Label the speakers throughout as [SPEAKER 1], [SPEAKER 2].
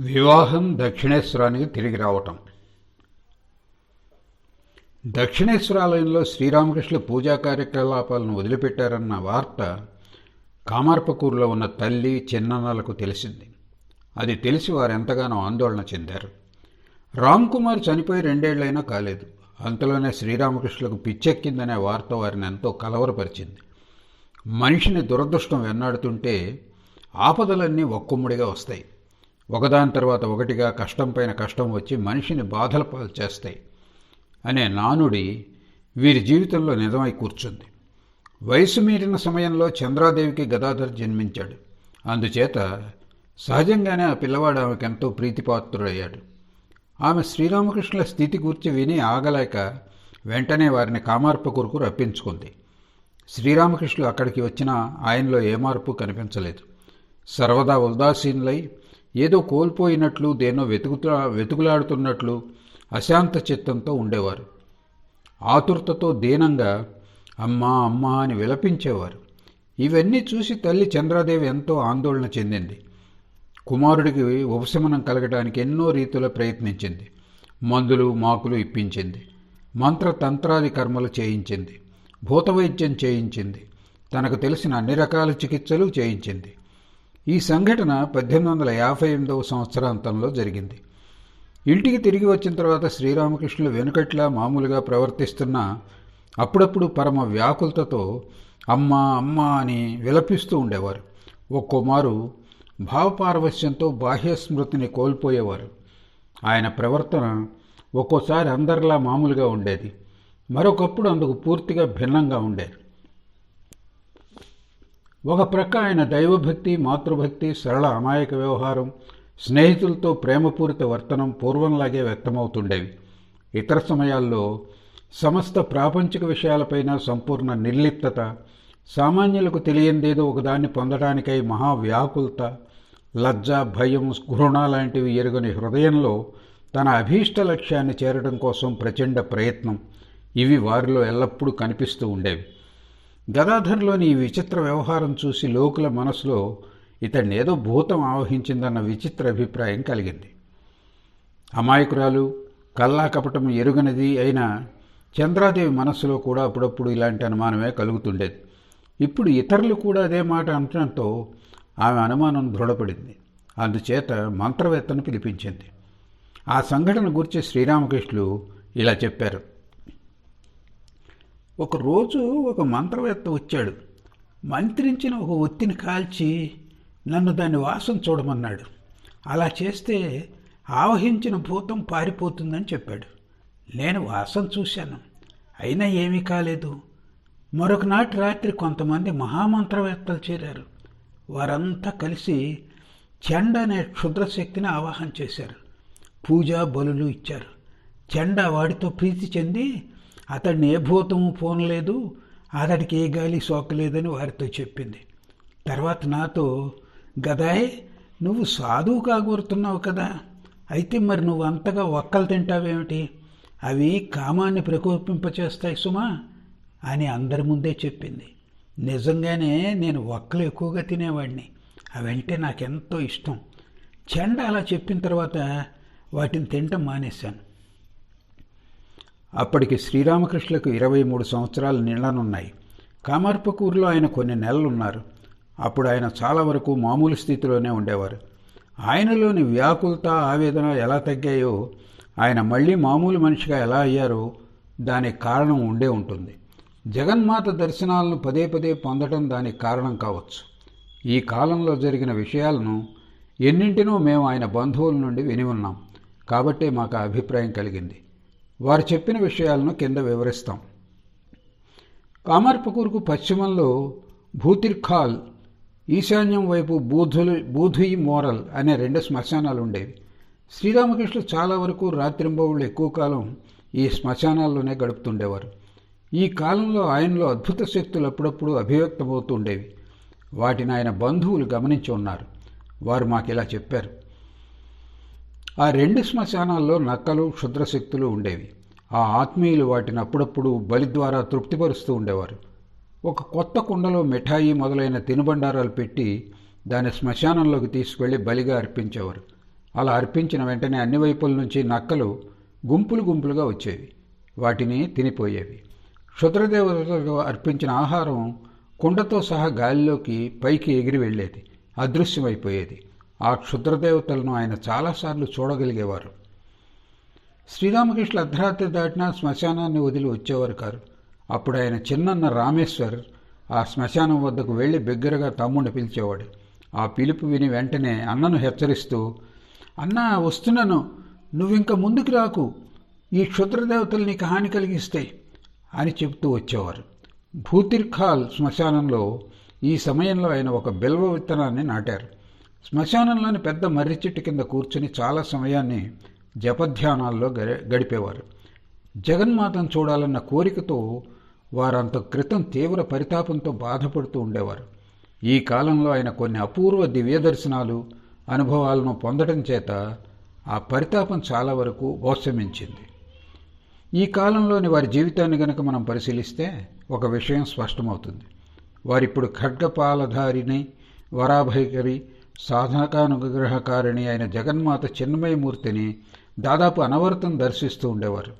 [SPEAKER 1] వివాహం దక్షిణేశ్వరానికి తిరిగి రావటం. దక్షిణేశ్వరాలయంలో శ్రీరామకృష్ణ పూజా కార్యకలాపాలను వదిలిపెట్టారన్న వార్త కామార్పకూరులో ఉన్న తల్లి చిన్నన్నలకు తెలిసింది. అది తెలిసి వారు ఎంతగానో ఆందోళన చెందారు. రామ్ కుమార్ చనిపోయి రెండేళ్ళైనా కాలేదు. అంతలోనే శ్రీరామకృష్ణులకు పిచ్చెక్కిందనే వార్త వారిని ఎంతో కలవరపరిచింది. మనిషిని దురదృష్టం వెన్నాడుతుంటే ఆపదలన్నీ ఒక్కుమ్మడిగా వస్తాయి. ఒకదాని తర్వాత ఒకటిగా కష్టం పైన కష్టం వచ్చి మనిషిని బాధల పాలు చేస్తాయి. అనే నానుడి వీరి జీవితంలో నిజమై కూర్చుంది. వయసు మీరిన సమయంలో చంద్రాదేవికి గదాధర్ జన్మించాడు. అందుచేత సహజంగానే ఆ పిల్లవాడు ఆమెకెంతో ప్రీతిపాత్రుడయ్యాడు. ఆమె శ్రీరామకృష్ణుల స్థితి గురించి విని ఆగలేక వెంటనే వారిని కామార్పకూరుకు రప్పించుకుంది. శ్రీరామకృష్ణులు అక్కడికి వచ్చినా ఆయనలో ఏ మార్పు కనిపించలేదు. సర్వదా ఉదాసీనులై ఏదో కోల్పోయినట్లు దేనో వెతుకుతా వెతుకులాడుతున్నట్లు అశాంత చిత్తంతో ఉండేవారు. ఆతురతతో దీనంగా అమ్మా అమ్మా అని విలపించేవారు. ఇవన్నీ చూసి తల్లి చంద్రాదేవి ఎంతో ఆందోళన చెందింది. కుమారుడికి ఉపశమనం కలగడానికి ఎన్నో రీతుల ప్రయత్నించింది. మందులు మాకులు ఇప్పించింది. మంత్రతంత్రాది కర్మలు చేయించింది. భూతవైద్యం చేయించింది. తనకు తెలిసిన అన్ని రకాల చికిత్సలు చేయించింది. ఈ సంఘటన పద్దెనిమిది వందల యాభై ఎనిమిదవ సంవత్సరాంతంలో జరిగింది. ఇంటికి తిరిగి వచ్చిన తర్వాత శ్రీరామకృష్ణులు వెనుకట్లా మామూలుగా ప్రవర్తిస్తున్న అప్పుడప్పుడు పరమ వ్యాకులతతో అమ్మ అమ్మ అని విలపిస్తూ ఉండేవారు. ఒక్కోమారు భావపారవశ్యంతో బాహ్య స్మృతిని కోల్పోయేవారు. ఆయన ప్రవర్తన ఒక్కోసారి అందరిలా మామూలుగా ఉండేది. మరొకప్పుడు అందుకు పూర్తిగా భిన్నంగా ఉండేది. ఒక ప్రక్క ఆయన దైవభక్తి మాతృభక్తి సరళ అమాయక వ్యవహారం స్నేహితులతో ప్రేమపూరిత వర్తనం పూర్వంలాగే వ్యక్తమవుతుండేవి. ఇతర సమయాల్లో సమస్త ప్రాపంచిక విషయాలపైన సంపూర్ణ నిర్లిప్తత సామాన్యులకు తెలియందేదో ఒకదాన్ని పొందడానికై మహావ్యాకులత లజ్జ భయం స్ఘృణ లాంటివి ఎరుగని హృదయంలో తన అభీష్ట లక్ష్యాన్ని చేరడం కోసం ప్రచండ ప్రయత్నం ఇవి వారిలో ఎల్లప్పుడూ కనిపిస్తూ ఉండేవి. గదాధర్లోని ఈ విచిత్ర వ్యవహారం చూసి లోకుల మనసులో ఇతన్ని ఏదో భూతం ఆవహించిందన్న విచిత్ర అభిప్రాయం కలిగింది. అమాయకురాలు కల్లా కపటం ఎరుగనిది అయిన చంద్రాదేవి మనస్సులో కూడా అప్పుడప్పుడు ఇలాంటి అనుమానమే కలుగుతుండేది. ఇప్పుడు ఇతరులు కూడా అదే మాట అనటంతో ఆమె అనుమానం దృఢపడింది. అందుచేత మంత్రవేత్తను పిలిపించింది. ఆ సంఘటన గురించి శ్రీరామకృష్ణులు ఇలా చెప్పారు. ఒకరోజు ఒక మంత్రవేత్త వచ్చాడు. మంత్రించిన ఒక ఒత్తిని కాల్చి నన్ను దాని వాసన చూడమన్నాడు. అలా చేస్తే ఆవహించిన భూతం పారిపోతుందని చెప్పాడు. నేను వాసన చూశాను. అయినా ఏమీ కాలేదు. మరొకనాటి రాత్రి కొంతమంది మహామంత్రవేత్తలు చేరారు. వారంతా కలిసి చెండ అనే క్షుద్రశక్తిని ఆవాహన చేశారు. పూజా బలులు ఇచ్చారు. చెండ వాడితో ప్రీతి చెంది అతడిని ఏ భూతము పోనలేదు అతడికి ఏ గాలి సోకలేదని వారితో చెప్పింది. తర్వాత నాతో గదాయ్ నువ్వు సాధువు కాగోరుతున్నావు కదా అయితే మరి నువ్వు అంతగా ఒక్కలు తింటావేమిటి? అవి కామాన్ని ప్రకోపింపచేస్తాయి సుమా అని అందరి ముందే చెప్పింది. నిజంగానే నేను ఒక్కలు ఎక్కువగా తినేవాడిని అవంటే నాకెంతో ఇష్టం. చెండ అలా చెప్పిన తర్వాత వాటిని తినటం మానేశాను. అప్పటికి శ్రీరామకృష్ణులకు ఇరవై మూడు సంవత్సరాలు నిండనున్నాయి కామార్పకూరులో ఆయన కొన్ని నెలలు ఉన్నారు అప్పుడు ఆయన చాలా వరకు మామూలు స్థితిలోనే ఉండేవారు. ఆయనలోని వ్యాకులత ఆవేదన ఎలా తగ్గాయో ఆయన మళ్ళీ మామూలు మనిషిగా ఎలా అయ్యారో దానికి కారణం ఉండే ఉంటుంది. జగన్మాత దర్శనాలను పదే పదే పొందడం దానికి కారణం కావచ్చు. ఈ కాలంలో జరిగిన విషయాలను ఎన్నింటినో మేము ఆయన బంధువుల నుండి విని ఉన్నాం. కాబట్టే మాకు అభిప్రాయం కలిగింది. వారు చెప్పిన విషయాలను కింద వివరిస్తాం. కామార్పకూరుకు పశ్చిమంలో భూతిర్ఖాల్ ఈశాన్యం వైపు బూధులు బూధుయి మోరల్ అనే రెండు శ్మశానాలు ఉండేవి శ్రీరామకృష్ణులు చాలా వరకు రాత్రింబవుళ్ళు ఎక్కువ కాలం ఈ శ్మశానాల్లోనే గడుపుతుండేవారు. ఈ కాలంలో ఆయనలో అద్భుత శక్తులు అప్పుడప్పుడు అభివ్యక్తమవుతుండేవి వాటిని ఆయన బంధువులు గమనించి ఉన్నారు. వారు మాకు ఇలా చెప్పారు. ఆ రెండు శ్మశానాల్లో నక్కలు క్షుద్రశక్తులు ఉండేవి. ఆ ఆత్మీయులు వాటిని అప్పుడప్పుడు బలి ద్వారా తృప్తిపరుస్తూ ఉండేవారు. ఒక కొత్త కుండలో మిఠాయి మొదలైన తినుబండారాలు పెట్టి దాని శ్మశానంలోకి తీసుకెళ్ళి బలిగా అర్పించేవారు. అలా అర్పించిన వెంటనే అన్ని వైపుల నుంచి నక్కలు గుంపులు గుంపులుగా వచ్చేవి. వాటిని తినిపోయేవి. క్షుద్రదేవతలకు అర్పించిన ఆహారం కుండతో సహా గాలిలోకి పైకి ఎగిరి వెళ్ళేది. అదృశ్యమైపోయేది. ఆ క్షుద్రదేవతలను ఆయన చాలాసార్లు చూడగలిగేవారు. శ్రీరామకృష్ణ అర్ధరాత్రి దాటినా శ్మశానాన్ని వదిలి వచ్చేవారు కారు. అప్పుడు ఆయన చిన్నన్న రామేశ్వర్ ఆ శ్మశానం వద్దకు వెళ్ళి బిగ్గరగా తమ్ముడిని పిలిచేవాడు. ఆ పిలుపు విని వెంటనే అన్నను హెచ్చరిస్తూ అన్న వస్తున్నాను. నువ్వింక ముందుకు రాకు. ఈ క్షుద్రదేవతలు నీకు హాని కలిగిస్తాయి అని చెబుతూ వచ్చేవారు. భూతిర్ఖాల్ శ్మశానంలో ఈ సమయంలో ఆయన ఒక బిల్వ విత్తనాన్ని నాటారు. శ్మశానంలోని పెద్ద మర్రి చెట్టు కింద కూర్చుని చాలా సమయాన్ని జపధ్యానాల్లో గడిపేవారు. జగన్మాతను చూడాలన్న కోరికతో వారంత క్రితం తీవ్ర పరితాపంతో బాధపడుతూ ఉండేవారు. ఈ కాలంలో ఆయన కొన్ని అపూర్వ దివ్య దర్శనాలు అనుభవాలను పొందడం చేత ఆ పరితాపం చాలా వరకు ఉపశమించింది ఈ కాలంలోని వారి జీవితాన్ని గనక మనం పరిశీలిస్తే ఒక విషయం స్పష్టమవుతుంది. వారిప్పుడు ఖడ్గపాలధారిని వరాభైకరి సాధకానుగ్రహకారిణి అయిన జగన్మాత చిన్మయమూర్తిని దాదాపు అనవరతం దర్శిస్తూ ఉండేవారు.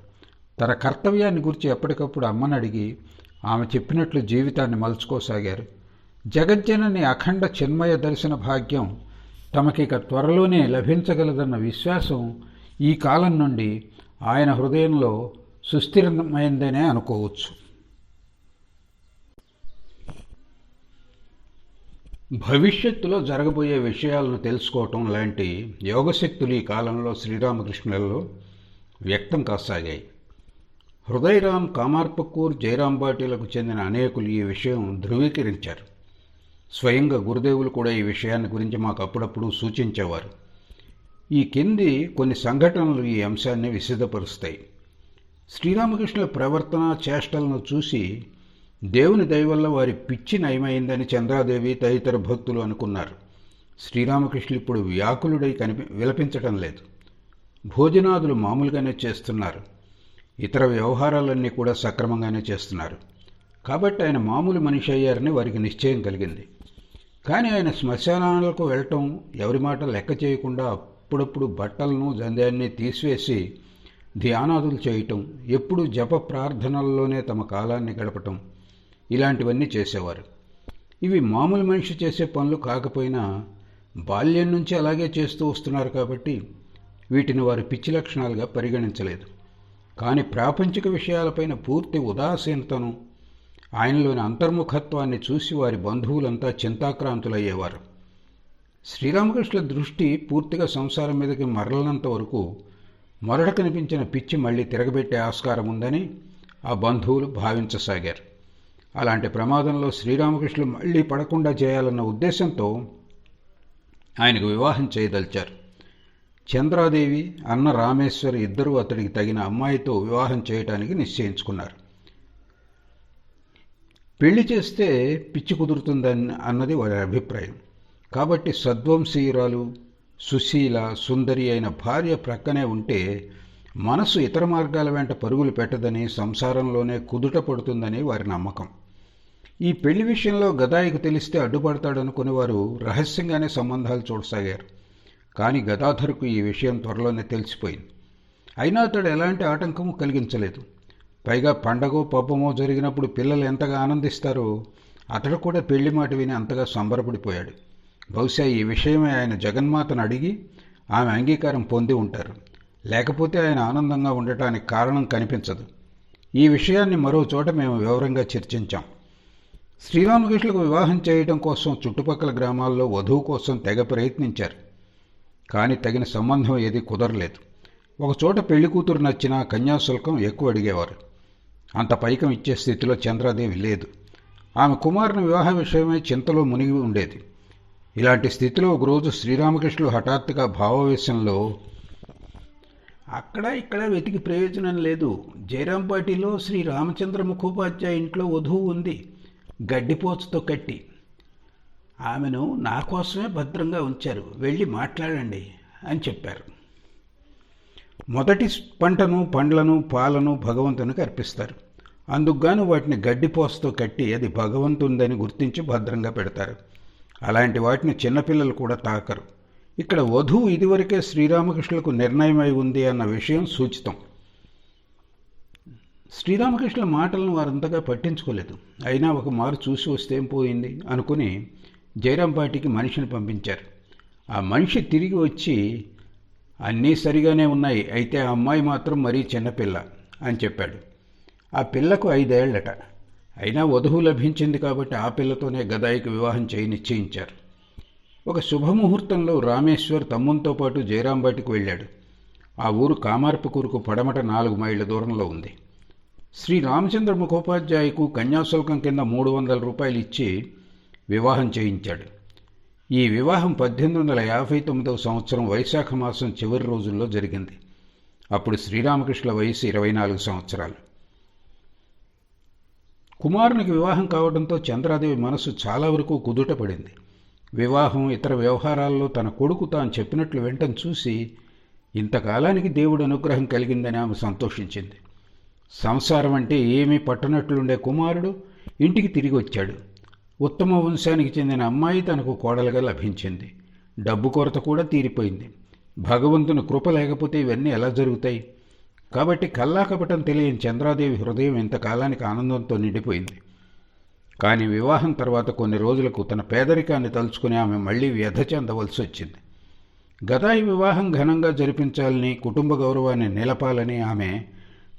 [SPEAKER 1] తన కర్తవ్యాన్ని గురించి ఎప్పటికప్పుడు అమ్మని అడిగి ఆమె చెప్పినట్లు జీవితాన్ని మలుచుకోసాగారు. జగజ్జనని అఖండ చిన్మయ దర్శన భాగ్యం తమకిక త్వరలోనే లభించగలదన్న విశ్వాసం ఈ కాలం నుండి ఆయన హృదయంలో సుస్థిరమైందనే అనుకోవచ్చు. భవిష్యత్తులో జరగబోయే విషయాలను తెలుసుకోవటం లాంటి యోగశక్తులు ఈ కాలంలో శ్రీరామకృష్ణులలో వ్యక్తం కాసాగాయి. హృదయరామ్ కామార్పకూర్ జయరాం బాటీలకు చెందిన అనేకులు ఈ విషయం ధృవీకరించారు. స్వయంగా గురుదేవులు కూడా ఈ విషయాన్ని గురించి మాకు అప్పుడప్పుడు సూచించేవారు. ఈ కింది కొన్ని సంఘటనలు ఈ అంశాన్ని విశదపరుస్తాయి. శ్రీరామకృష్ణుల ప్రవర్తన చేష్టలను చూసి దేవుని దయవల్ల వారి పిచ్చి నయమైందని చంద్రాదేవి తదితర భక్తులు అనుకున్నారు. శ్రీరామకృష్ణులు ఇప్పుడు వ్యాకులుడై కనిపి విలపించటం లేదు. భోజనాదులు మామూలుగానే చేస్తున్నారు. ఇతర వ్యవహారాలన్నీ కూడా సక్రమంగానే చేస్తున్నారు. కాబట్టి ఆయన మామూలు మనిషి అయ్యారని వారికి నిశ్చయం కలిగింది. కానీ ఆయన శ్మశానాలకు వెళ్ళటం ఎవరి మాట లెక్క చేయకుండా అప్పుడప్పుడు బట్టలను జంధ్యాన్ని తీసివేసి ధ్యానాదులు చేయటం ఎప్పుడు జప ప్రార్థనల్లోనే తమ కాలాన్ని గడపటం ఇలాంటివన్నీ చేసేవారు. ఇవి మామూలు మనిషి చేసే పనులు కాకపోయినా బాల్యం నుంచి అలాగే చేస్తూ వస్తున్నారు కాబట్టి వీటిని వారు పిచ్చి లక్షణాలుగా పరిగణించలేదు. కానీ ప్రాపంచిక విషయాలపైన పూర్తి ఉదాసీనతను ఆయనలోని అంతర్ముఖత్వాన్ని చూసి వారి బంధువులంతా చింతాక్రాంతులయ్యేవారు. శ్రీరామకృష్ణుల దృష్టి పూర్తిగా సంసారం మీదకి మరలనంత వరకు మొరట కనిపించిన పిచ్చి మళ్ళీ తిరగబెట్టే ఆస్కారం ఉందని ఆ బంధువులు భావించసాగారు. అలాంటి ప్రమాదంలో శ్రీరామకృష్ణులు మళ్ళీ పడకుండా చేయాలన్న ఉద్దేశంతో ఆయనకు వివాహం చేయదలిచారు. చంద్రాదేవి అన్న రామేశ్వరి ఇద్దరూ అతడికి తగిన అమ్మాయితో వివాహం చేయటానికి నిశ్చయించుకున్నారు. పెళ్ళి చేస్తే పిచ్చి కుదురుతుందని అన్నది వారి అభిప్రాయం. కాబట్టి సద్వంశీయురాలు సుశీల సుందరి అయిన భార్య ప్రక్కనే ఉంటే మనసు ఇతర మార్గాల వెంట పరుగులు పెట్టదని సంసారంలోనే కుదుట పడుతుందని వారి నమ్మకం. ఈ పెళ్ళి విషయంలో గదాయికి తెలిస్తే అడ్డుపడతాడనుకునేవారు రహస్యంగానే సంబంధాలు చూడసాగారు కానీ గదాధర్కు ఈ విషయం త్వరలోనే తెలిసిపోయింది. అయినా అతడు ఎలాంటి ఆటంకము కలిగించలేదు. పైగా పండగో పబ్బమో జరిగినప్పుడు పిల్లలు ఎంతగా ఆనందిస్తారో అతడు కూడా పెళ్ళి మాట విని అంతగా సంబరపడిపోయాడు. బహుశా ఈ విషయమే ఆయన జగన్మాతను అడిగి ఆమె అంగీకారం పొంది ఉంటారు. లేకపోతే ఆయన ఆనందంగా ఉండటానికి కారణం కనిపించదు. ఈ విషయాన్ని మరో చోట మేము వివరంగా చర్చించాం. శ్రీరామకృష్ణులకు వివాహం చేయడం కోసం చుట్టుపక్కల గ్రామాల్లో వధువు కోసం తెగ ప్రయత్నించారు. కానీ తగిన సంబంధం ఏది కుదరలేదు. ఒకచోట పెళ్ళి కూతురు నచ్చినా కన్యాశుల్కం ఎక్కువ అడిగేవారు. అంత పైకం ఇచ్చే స్థితిలో చంద్రాదేవి లేదు. ఆమె కుమారుని వివాహ విషయమే చింతలో మునిగి ఉండేది. ఇలాంటి స్థితిలో ఒకరోజు శ్రీరామకృష్ణులు హఠాత్తుగా భావవేశంలో అక్కడ ఇక్కడ వెతికి ప్రయోజనం లేదు. జయరాంపాటిలో శ్రీ రామచంద్ర ముఖోపాధ్యాయ ఇంట్లో వధువు ఉంది. గడ్డిపోచుతో కట్టి. ఆమెను నా కోసమే భద్రంగా ఉంచారు. వెళ్ళి మాట్లాడండి అని చెప్పారు. మొదటి పంటను పండ్లను పాలను భగవంతునికి అర్పిస్తారు. అందుకుగాను వాటిని గడ్డిపోసతో కట్టి అది భగవంతుందని గుర్తించి భద్రంగా పెడతారు. అలాంటి వాటిని చిన్నపిల్లలు కూడా తాకరు. ఇక్కడ వధువు ఇదివరకే శ్రీరామకృష్ణులకు నిర్ణయమై ఉంది అన్న విషయం సూచితం. శ్రీరామకృష్ణుల మాటలను వారంతగా పట్టించుకోలేదు. అయినా ఒక మారు చూసి వస్తే ఏం పోయింది? అనుకుని జయరాంపాటికి మనిషిని పంపించారు. ఆ మనిషి తిరిగి వచ్చి అన్నీ సరిగానే ఉన్నాయి. అయితే ఆ అమ్మాయి మాత్రం మరీ చిన్నపిల్ల అని చెప్పాడు. ఆ పిల్లకు ఐదేళ్ళట. అయినా వధువు లభించింది కాబట్టి ఆ పిల్లతోనే గదాయికి వివాహం చేయి నిశ్చయించారు. ఒక శుభముహూర్తంలో రామేశ్వర్ తమ్మునితో పాటు జయరాంబాటికి వెళ్ళాడు. ఆ ఊరు కామార్పుకూరుకు పడమట నాలుగు మైళ్ళ దూరంలో ఉంది. శ్రీ రామచంద్ర ముఖోపాధ్యాయకు కన్యాశుల్కం కింద మూడు వందల రూపాయలు ఇచ్చి వివాహం చేయించాడు. ఈ వివాహం పద్దెనిమిది వందల యాభై తొమ్మిదవ సంవత్సరం వైశాఖ మాసం చివరి రోజుల్లో జరిగింది. అప్పుడు శ్రీరామకృష్ణుల వయసు ఇరవై నాలుగు సంవత్సరాలు. కుమారునికి వివాహం కావడంతో చంద్రాదేవి మనసు చాలా వరకు కుదుట పడింది. వివాహం ఇతర వ్యవహారాల్లో తన కొడుకు తాను చెప్పినట్లు వెంటనే చూసి ఇంతకాలానికి దేవుడు అనుగ్రహం కలిగిందని ఆమె సంతోషించింది. సంసారం అంటే ఏమీ పట్టనట్లుండే కుమారుడు ఇంటికి తిరిగి వచ్చాడు. ఉత్తమ వంశానికి చెందిన అమ్మాయి తనకు కోడలుగా లభించింది. డబ్బు కొరత కూడా తీరిపోయింది. భగవంతుని కృప లేకపోతే ఇవన్నీ ఎలా జరుగుతాయి? కాబట్టి కల్లాకపటం తెలియని చంద్రాదేవి హృదయం ఇంతకాలానికి ఆనందంతో నిండిపోయింది. కానీ వివాహం తర్వాత కొన్ని రోజులకు తన పేదరికాన్ని తలుచుకుని ఆమె మళ్ళీ వ్యధ చెందవలసి వచ్చింది. గదాయి వివాహం ఘనంగా జరిపించాలని కుటుంబ గౌరవాన్ని నిలపాలని ఆమె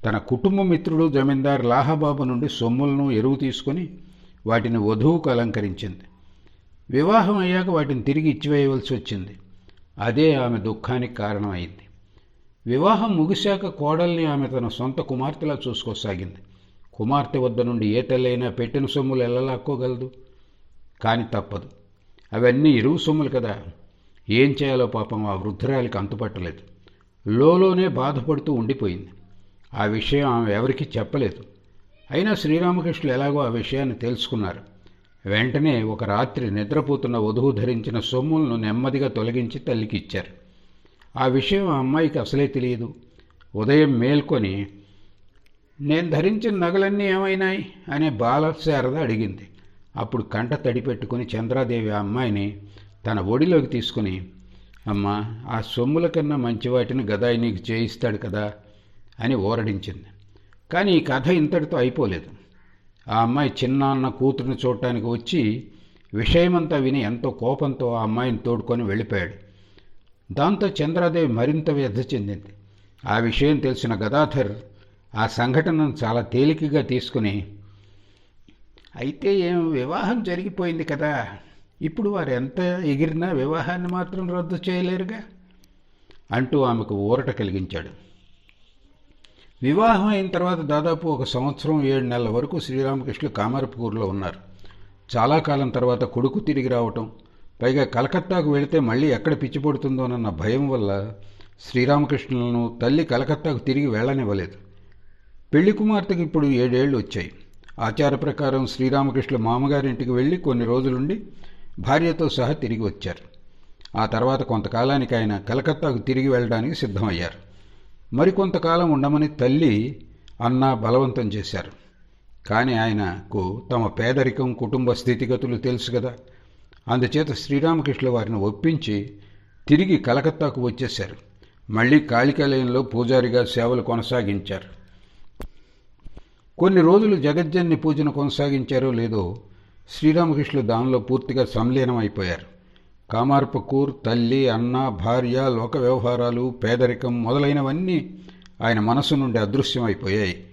[SPEAKER 1] తన కుటుంబ మిత్రుడు జమీందార్ లాహాబాబు నుండి సొమ్ములను ఎరువు తీసుకొని వాటిని వధువుకు అలంకరించింది. వివాహం అయ్యాక వాటిని తిరిగి ఇచ్చివేయవలసి వచ్చింది. అదే ఆమె దుఃఖానికి కారణమైంది. వివాహం ముగిశాక కోడల్ని ఆమె తన సొంత కుమార్తెలా చూసుకోసాగింది. కుమార్తె వద్ద నుండి ఏ తల్లైనా పెట్టిన సొమ్ములు ఎల్లలాక్కోగలదు? కానీ తప్పదు. అవన్నీ ఇరువు సొమ్ములు కదా. ఏం చేయాలో పాపం ఆ వృద్ధురాలికి అంతుపట్టలేదు. లోలోనే బాధపడుతూ ఉండిపోయింది. ఆ విషయం ఆమె ఎవరికీ చెప్పలేదు. అయినా శ్రీరామకృష్ణులు ఎలాగో ఆ విషయాన్ని తెలుసుకున్నారు. వెంటనే ఒక రాత్రి నిద్రపోతున్న వధువు ధరించిన సొమ్ములను నెమ్మదిగా తొలగించి తల్లికి ఇచ్చారు. ఆ విషయం ఆ అమ్మాయికి అసలే తెలియదు. ఉదయం మేల్కొని నేను ధరించిన నగలన్నీ ఏమైనాయి? అనే బాలశారద అడిగింది. అప్పుడు కంట తడి పెట్టుకుని చంద్రాదేవి ఆ అమ్మాయిని తన ఒడిలోకి తీసుకుని అమ్మ ఆ సొమ్ముల కన్నా మంచి వాటిని గదాయి నీకు చేయిస్తాడు కదా అని ఓరడించింది. కానీ ఈ కథ ఇంతటితో అయిపోలేదు. ఆ అమ్మాయి చిన్నాన్న కూతురిని చూడటానికి వచ్చి విషయమంతా విని ఎంతో కోపంతో ఆ అమ్మాయిని తోడుకొని వెళ్ళిపోయాడు. దాంతో చంద్రాదేవి మరింత వ్యధ చెందింది. ఆ విషయం తెలిసిన గదాధర్ ఆ సంఘటనను చాలా తేలికగా తీసుకుని అయితే ఏం వివాహం జరిగిపోయింది కదా? ఇప్పుడు వారు ఎంత ఎగిరినా వివాహాన్ని మాత్రం రద్దు చేయలేరుగా? అంటూ ఆమెకు ఊరట కలిగించాడు. వివాహం అయిన తర్వాత దాదాపు ఒక సంవత్సరం ఏడు నెలల వరకు శ్రీరామకృష్ణులు కామారపూర్లో ఉన్నారు. చాలా కాలం తర్వాత కొడుకు తిరిగి రావటం పైగా కలకత్తాకు వెళితే మళ్ళీ ఎక్కడ పిచ్చిపడుతుందోనన్న భయం వల్ల శ్రీరామకృష్ణులను తల్లి కలకత్తాకు తిరిగి వెళ్ళనివ్వలేదు. పెళ్ళి కుమార్తెకు ఇప్పుడు ఏడేళ్ళు వచ్చాయి. ఆచార ప్రకారం శ్రీరామకృష్ణుల మామగారింటికి వెళ్ళి కొన్ని రోజులుండి భార్యతో సహా తిరిగి వచ్చారు. ఆ తర్వాత కొంతకాలానికి ఆయన కలకత్తాకు తిరిగి వెళ్ళడానికి సిద్ధమయ్యారు. మరికొంతకాలం ఉండమని తల్లి అన్న బలవంతం చేశారు. కానీ ఆయనకు తమ పేదరికం కుటుంబ స్థితిగతులు తెలుసు కదా. అందుచేత శ్రీరామకృష్ణుల వారిని ఒప్పించి తిరిగి కలకత్తాకు వచ్చేశారు. మళ్ళీ కాళికాలయంలో పూజారిగా సేవలు కొనసాగించారు. కొన్ని రోజులు జగజ్జన్ని పూజను కొనసాగించారో లేదో శ్రీరామకృష్ణులు దానిలో పూర్తిగా సంలీనమైపోయారు. అయిపోయారు కామార్పకూర్ తల్లి అన్న భార్య లోక వ్యవహారాలు పేదరికం మొదలైనవన్నీ ఆయన మనసు నుండి అదృశ్యమైపోయాయి.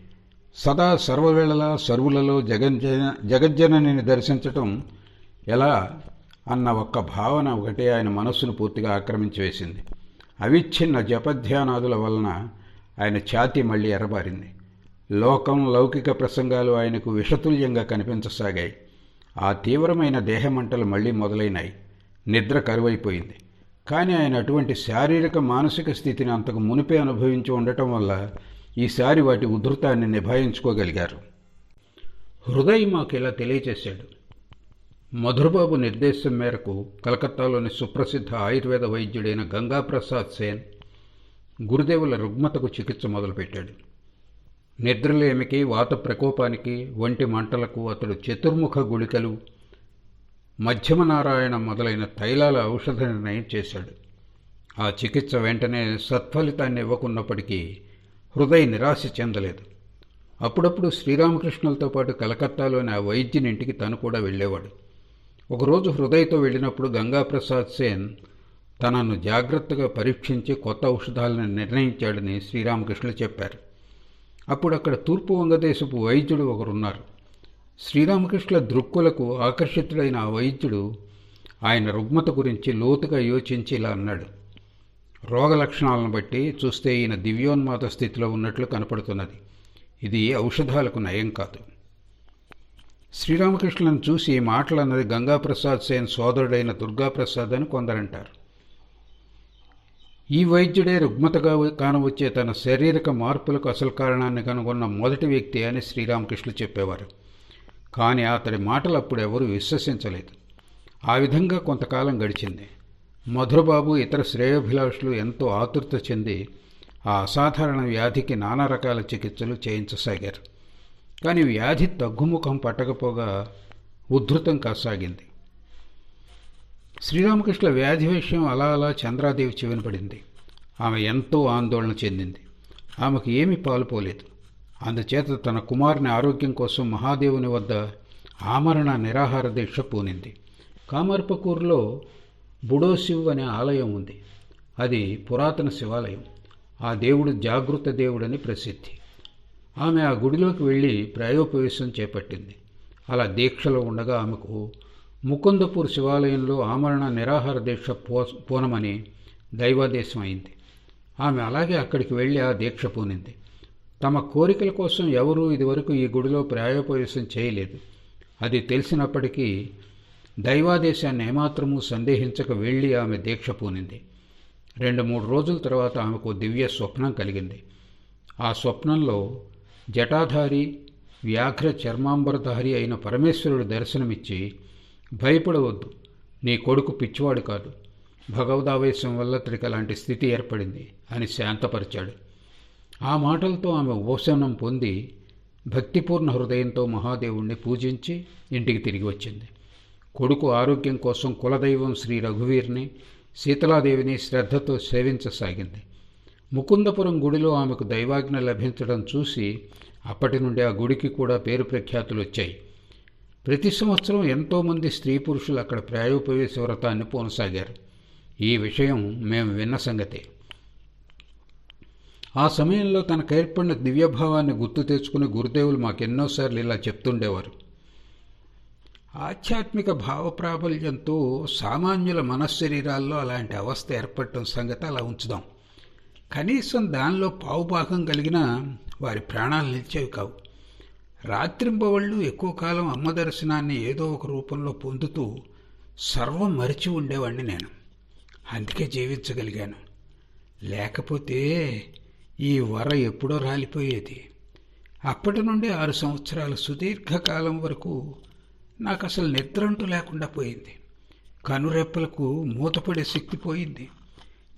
[SPEAKER 1] సదా సర్వవేళలా సర్వులలో జగజ్జన జగజ్జనని దర్శించటం ఎలా అన్న ఒక్క భావన ఒకటే ఆయన మనస్సును పూర్తిగా ఆక్రమించి వేసింది. అవిచ్ఛిన్న జపధ్యానాదుల వలన ఆయన ఛాతి మళ్ళీ ఎరబారింది లోకం లౌకిక ప్రసంగాలు ఆయనకు విషతుల్యంగా కనిపించసాగాయి. ఆ తీవ్రమైన దేహమంటలు మళ్ళీ మొదలైనాయి. నిద్ర కరువైపోయింది. కానీ ఆయన అటువంటి శారీరక మానసిక స్థితిని అంతకు మునిపే అనుభవించి ఉండటం వల్ల ఈసారి వాటి ఉధృతాన్ని నిభాయించుకోగలిగారు. హృదయ్ మాకు ఇలా తెలియచేశాడు? మధురబాబు నిర్దేశం మేరకు కలకత్తాలోని సుప్రసిద్ధ ఆయుర్వేద వైద్యుడైన గంగాప్రసాద్ సేన్ గురుదేవుల రుగ్మతకు చికిత్స మొదలుపెట్టాడు. నిద్రలేమికి వాత ప్రకోపానికి వంటి మంటలకు అతడు చతుర్ముఖ గుళికలు మధ్యమ నారాయణ మొదలైన తైలాల ఔషధ నిర్ణయం చేశాడు. ఆ చికిత్స వెంటనే సత్ఫలితాన్ని ఇవ్వకున్నప్పటికీ హృదయ నిరాశ చెందలేదు. అప్పుడప్పుడు శ్రీరామకృష్ణులతో పాటు కలకత్తాలోని ఆ వైద్యుని ఇంటికి తను కూడా వెళ్ళేవాడు. ఒకరోజు హృదయతో వెళ్ళినప్పుడు గంగాప్రసాద్ సేన్ తనను జాగ్రత్తగా పరీక్షించి కొత్త ఔషధాలను నిర్ణయించాడని శ్రీరామకృష్ణులు చెప్పారు. అప్పుడు అక్కడ తూర్పు వంగదేశపు వైద్యుడు ఒకరున్నారు. శ్రీరామకృష్ణ దృక్కులకు ఆకర్షితుడైన ఆ వైద్యుడు ఆయన రుగ్మత గురించి లోతుగా యోచించి ఇలా అన్నాడు. రోగ లక్షణాలను బట్టి చూస్తే ఈయన దివ్యోన్మాద స్థితిలో ఉన్నట్లు కనపడుతున్నది. ఇది ఔషధాలకు నయం కాదు. శ్రీరామకృష్ణులను చూసి ఈ మాటలు అన్నది గంగాప్రసాద్ సేన్ సోదరుడైన దుర్గాప్రసాద్ అని కొందరంటారు. ఈ వైద్యుడే రుగ్మతగా కానవచ్చే తన శారీరక మార్పులకు అసలు కారణాన్ని కనుగొన్న మొదటి వ్యక్తి అని శ్రీరామకృష్ణులు చెప్పేవారు. కానీ అతడి మాటలు అప్పుడు ఎవరూ విశ్వసించలేదు. ఆ విధంగా కొంతకాలం గడిచింది. మధురబాబు ఇతర శ్రేయోభిలాషులు ఎంతో ఆతురత చెంది ఆ అసాధారణ వ్యాధికి నానా రకాల చికిత్సలు చేయించసాగారు. కానీ వ్యాధి తగ్గుముఖం పట్టకపోగా ఉద్ధృతం కాసాగింది. శ్రీరామకృష్ణ వ్యాధి విషయం అలా అలా చంద్రాదేవి చెవిన పడింది ఆమె ఎంతో ఆందోళన చెందింది. ఆమెకు ఏమీ పాలుపోలేదు అందుచేత తన కుమారుని ఆరోగ్యం కోసం మహాదేవుని వద్ద ఆమరణ నిరాహార దీక్ష పూనింది. కామర్పకూర్లో బుడోశివ్ అనే ఆలయం ఉంది. అది పురాతన శివాలయం. ఆ దేవుడు జాగృత దేవుడని ప్రసిద్ధి. ఆమె ఆ గుడిలోకి వెళ్ళి ప్రాయోపవేశం చేపట్టింది. అలా దీక్షలో ఉండగా ఆమెకు ముకుందపూర్ శివాలయంలో ఆమరణ నిరాహార దీక్ష పో పూనమని దైవాదేశం అయింది. ఆమె అలాగే అక్కడికి వెళ్ళి ఆ దీక్ష పూనింది. తమ కోరికల కోసం ఎవరూ ఇదివరకు ఈ గుడిలో ప్రాయోపవేశం చేయలేదు. అది తెలిసినప్పటికీ దైవాదేశాన్ని ఏమాత్రమూ సందేహించక వెళ్ళి ఆమె దీక్ష పూనింది. రెండు మూడు రోజుల తర్వాత ఆమెకు దివ్య స్వప్నం కలిగింది. ఆ స్వప్నంలో జటాధారి వ్యాఘ్ర చర్మాంబరధారి అయిన పరమేశ్వరుడు దర్శనమిచ్చి భయపడవద్దు నీ కొడుకు పిచ్చివాడు కాదు భగవదావేశం వల్ల అతడికి అలాంటి స్థితి ఏర్పడింది అని శాంతపరిచాడు. ఆ మాటలతో ఆమె ఉపశమనం పొంది భక్తిపూర్ణ హృదయంతో మహాదేవుణ్ణి పూజించి ఇంటికి తిరిగి వచ్చింది. కొడుకు ఆరోగ్యం కోసం కులదైవం శ్రీ రఘువీర్ని శీతలాదేవిని శ్రద్ధతో సేవించసాగింది. ముకుందపురం గుడిలో ఆమెకు దైవాజ్ఞ లభించడం చూసి అప్పటి నుండి ఆ గుడికి కూడా పేరు ప్రఖ్యాతులు వచ్చాయి ప్రతి సంవత్సరం ఎంతోమంది స్త్రీ పురుషులు అక్కడ ప్రాయోపవేశ వ్రతాన్ని పోనసాగారు. ఈ విషయం మేము విన్న సంగతే. ఆ సమయంలో తనకు ఏర్పడిన దివ్యభావాన్ని గుర్తు తెచ్చుకుని గురుదేవులు మాకెన్నోసార్లు ఇలా చెప్తుండేవారు. ఆధ్యాత్మిక భావ ప్రాబల్యంతో సామాన్యుల మనశ్శరీరాల్లో అలాంటి అవస్థ ఏర్పడటం సంగతి అలా ఉంచుదాం. కనీసం దానిలో పావుభాగం కలిగిన వారి ప్రాణాలు నిలిచేవి కావు. రాత్రింబవళ్ళు ఎక్కువ కాలం అమ్మ దర్శనాన్ని ఏదో ఒక రూపంలో పొందుతూ సర్వం మరిచి ఉండేవాడిని నేను. అందుకే జీవించగలిగాను. లేకపోతే ఈ వర ఎప్పుడో రాలిపోయేది. అప్పటి నుండి ఆరు సంవత్సరాల సుదీర్ఘకాలం వరకు నాకు అసలు నిద్రంటూ లేకుండా పోయింది. కనురెప్పలకు మూతపడే శక్తి పోయింది.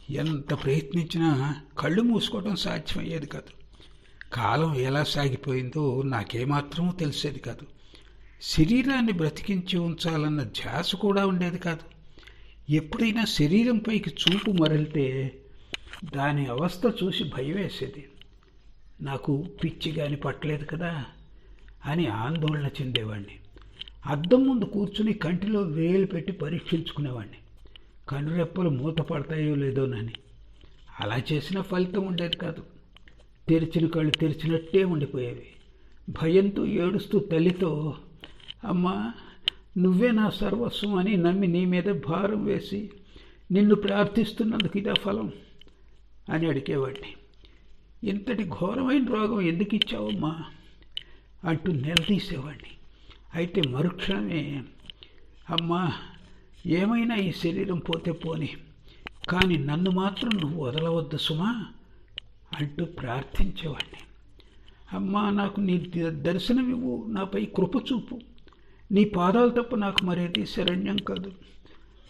[SPEAKER 1] ఎంత ప్రయత్నించినా కళ్ళు మూసుకోవడం సాధ్యమయ్యేది కాదు. కాలం ఎలా సాగిపోయిందో నాకేమాత్రమూ తెలిసేది కాదు. శరీరాన్ని బ్రతికించి ఉంచాలన్న ధ్యాస కూడా ఉండేది కాదు. ఎప్పుడైనా శరీరం పైకి చూపు మరలితే దాని అవస్థ చూసి భయవేసేది నాకు పిచ్చి కానీ పట్టలేదు కదా అని ఆందోళన చెందేవాడిని అద్దం ముందు కూర్చుని కంటిలో వేలు పెట్టి పరీక్షించుకునేవాడిని కనురెప్పలు మూత పడతాయో లేదోనని అలా చేసిన ఫలితం ఉండేది కాదు. తెరిచిన కళ్ళు తెరిచినట్టే ఉండిపోయేవి. భయంతో ఏడుస్తూ తల్లితో అమ్మా నువ్వే నా సర్వస్వం అని నమ్మి నీ మీద భారం వేసి నిన్ను ప్రార్థిస్తున్నందుకు ఇదే ఫలం? అని అడిగేవాడిని. ఇంతటి ఘోరమైన రోగం ఎందుకు ఇచ్చావమ్మా? అంటూ నిలదీసేవాడిని. అయితే మరుక్షణమే అమ్మా ఏమైనా ఈ శరీరం పోతే పోని కానీ నన్ను మాత్రం నువ్వు వదలవద్దు సుమా అంటూ ప్రార్థించేవాడిని. అమ్మా నాకు నీ దర్శనమివ్వు నాపై కృప చూపు. నీ పాదాలు తప్ప నాకు మరేది శరణ్యం కాదు.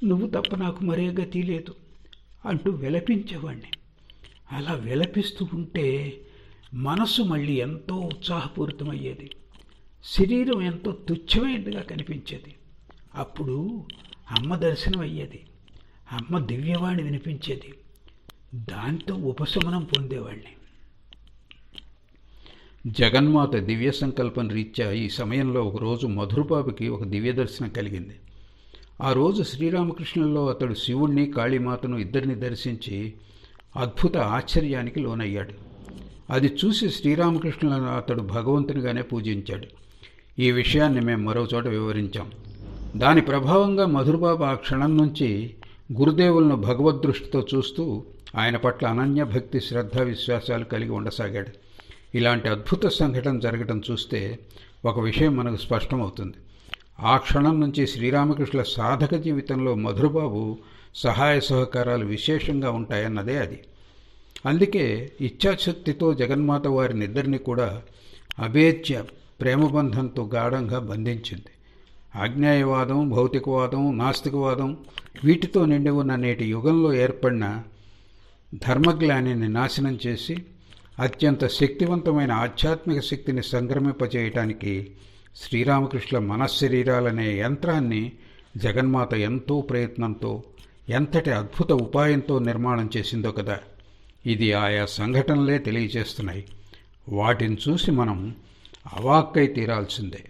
[SPEAKER 1] నువ్వు తప్ప నాకు మరే గతి లేదు అంటూ విలపించేవాడిని. అలా విలపిస్తూ ఉంటే మనసు మళ్ళీ ఎంతో ఉత్సాహపూరితమయ్యేది. శరీరం ఎంతో తుచ్చమైనదిగా కనిపించేది. అప్పుడు అమ్మ దర్శనం అయ్యేది అమ్మ దివ్యవాణి వినిపించేది. దాంతో ఉపశమనం పొందేవాడిని జగన్మాత దివ్య సంకల్పం రీత్యా ఈ సమయంలో ఒకరోజు మధురబాబుకి ఒక దివ్య దర్శనం కలిగింది. ఆ రోజు శ్రీరామకృష్ణుల్లో అతడు శివుణ్ణి కాళీమాతను ఇద్దరిని దర్శించి అద్భుత ఆశ్చర్యానికి లోనయ్యాడు. అది చూసి శ్రీరామకృష్ణులను అతడు భగవంతునిగానే పూజించాడు. ఈ విషయాన్ని మేము మరో చోట వివరించాం. దాని ప్రభావంగా మధురబాబు ఆ క్షణం నుంచి గురుదేవులను భగవద్దృష్టితో చూస్తూ ఆయన పట్ల అనన్య భక్తి శ్రద్ధ విశ్వాసాలు కలిగి ఉండసాగాడు. ఇలాంటి అద్భుత సంఘటన జరగటం చూస్తే ఒక విషయం మనకు స్పష్టమవుతుంది. ఆ క్షణం నుంచి శ్రీరామకృష్ణుల సాధక జీవితంలో మధురబాబు సహాయ సహకారాలు విశేషంగా ఉంటాయన్నదే అది. అందుకే ఇచ్ఛాశక్తితో జగన్మాత వారినిద్దరిని కూడా అభేద్య ప్రేమబంధంతో గాఢంగా బంధించింది. ఆజ్ఞాయవాదం భౌతికవాదం నాస్తికవాదం వీటితో నిండి ఉన్న నేటి యుగంలో ఏర్పడిన ధర్మగ్లానిని నాశనం చేసి అత్యంత శక్తివంతమైన ఆధ్యాత్మిక శక్తిని సంక్రమింపజేయటానికి శ్రీరామకృష్ణ మనశ్శరీరాలనే యంత్రాన్ని జగన్మాత ఎంతో ప్రయత్నంతో ఎంతటి అద్భుత ఉపాయంతో నిర్మాణం చేసిందో కదా. ఇది ఆయా సంఘటనలే తెలియజేస్తున్నాయి. వాటిని చూసి మనం అవాక్కై తీరాల్సిందే.